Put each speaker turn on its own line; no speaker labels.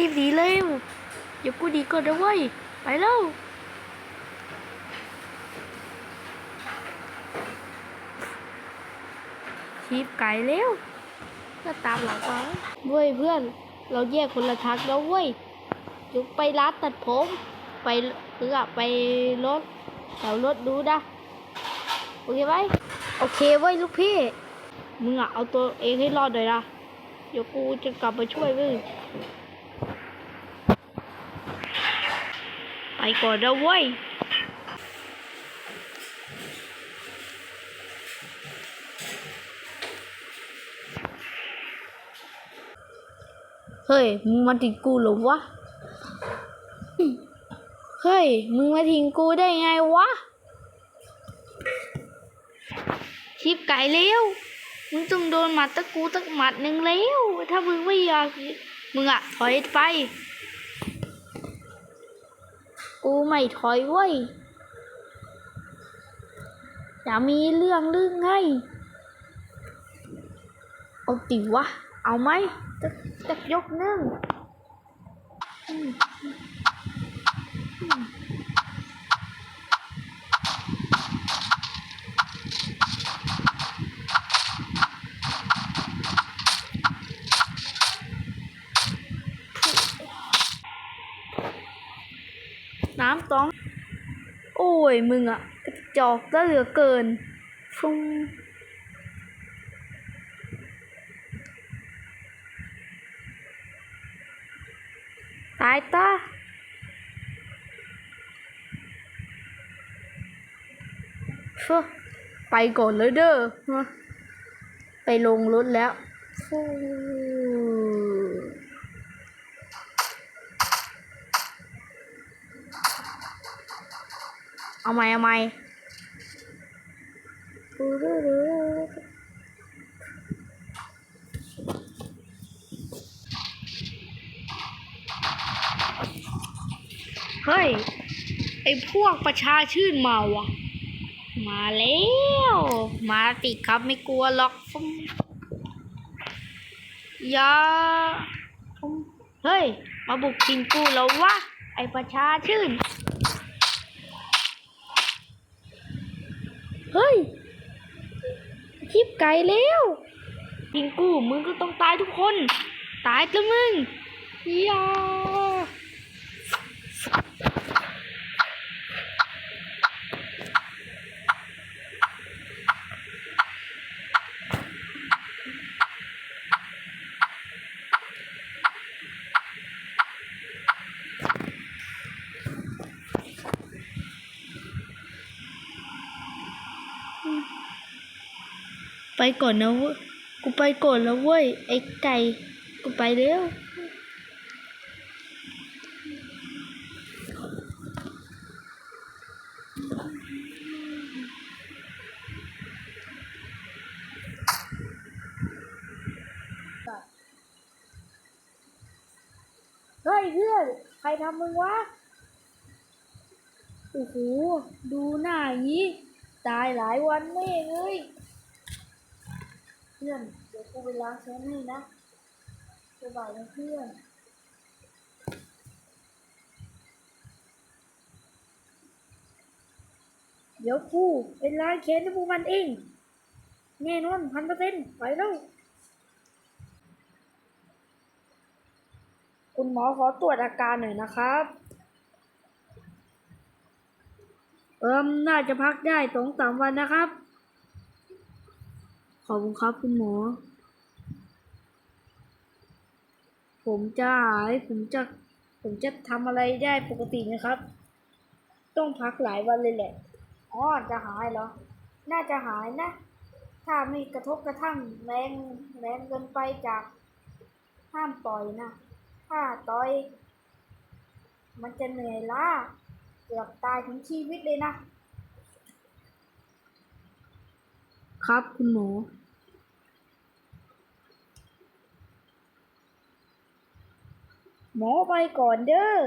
รีบดีเร็วเดี๋ยวกูดีก่อนนะเว้ยไปแล้วชีพไก่เร็วก็ตามหลังมาเว้ยเพื่อน เราแยกคนละทางแล้วเว้ยเดี๋ยวไปร้านตัดผม ไปเออไปรถแถวรถดูนะโอเคไหมโอเคเว้ยลูกพี่ มึงอะเอาตัวเองให้รอดหน่อยนะ เดี๋ยวกูจะกลับมาช่วยมึง ไปก่อนนะเว้ยเฮ้ย มึงมาทิ้งกูเหรอวะ เฮ้ย มึงมาทิ้งกูได้ไงวะ ชิบไก่เร็ว มึงต้องโดนหมัดตะกูตักหมัดหนึ่งแล้ว ถ้ามึงไม่อยาก มึงอะถอยไป กูไม่ถอยเว้ยอย่ามีเรื่องลึงให้เอาติวะ เอาไหมจะจะยกนึ่ง อืมอืมน้ำต้องโอ้ย มึงอะจอกซะเหลือเกินฟุ้งตายตาเฟ้อไปก่อนเลยเด้อ ไปลงรถแล้วฟู เอาไหมเอาไหมเฮ้ย ไอพวกประชาชื่นมาวะมาแล้ว มาติครับไม่กลัวหรอกฟมย่าฟุ่มเฮ้ย มาบุกทิงกูแล้ววะ ไอประชาชื่น เฮ้ยชิบไก่แล้วพิงกูมึงก็ต้องตายทุกคน ตายแล้วมึงยา ไปก่อนนะเว้ยกูไปก่อนแล้วเว้ย ไอ้ไก่กูไปแล้วเฮ้ยเพื่อน ใครทำมึงวะ โอ้โห ดูหน้าอย่างนี้ ตายหลายวันแม่เอ้ย พื่อน เดี๋ยวกูไปล้างแค้นให้นะสบายนะเพื่อนเดี๋ยวกูไปล้างแค้นให้พวกมันเอง แน่นอนพันเปอร์เซ็นต์ไปแล้วคุณหมอขอตรวจอาการหน่อยนะครับ เอิมน่าจะพักได้สองสามวันนะครับ อบคุณครับคุณหมอ ผมจะหายผมจะผมจะทำอะไรได้ปกตินะครับ ต้องพักหลายวันเลยแหละ อ๋อ จะหายเหรอ น่าจะหายนะ ถ้าไม่กระทบกระทั่งแรงแรงเกินไปจาก ห้ามต่อยนะ ถ้าต่อย มันจะเหนื่อยล้าเกือบตายถึงชีวิตเลยนะ ครับคุณหมอ หมอไปก่อนเด้อ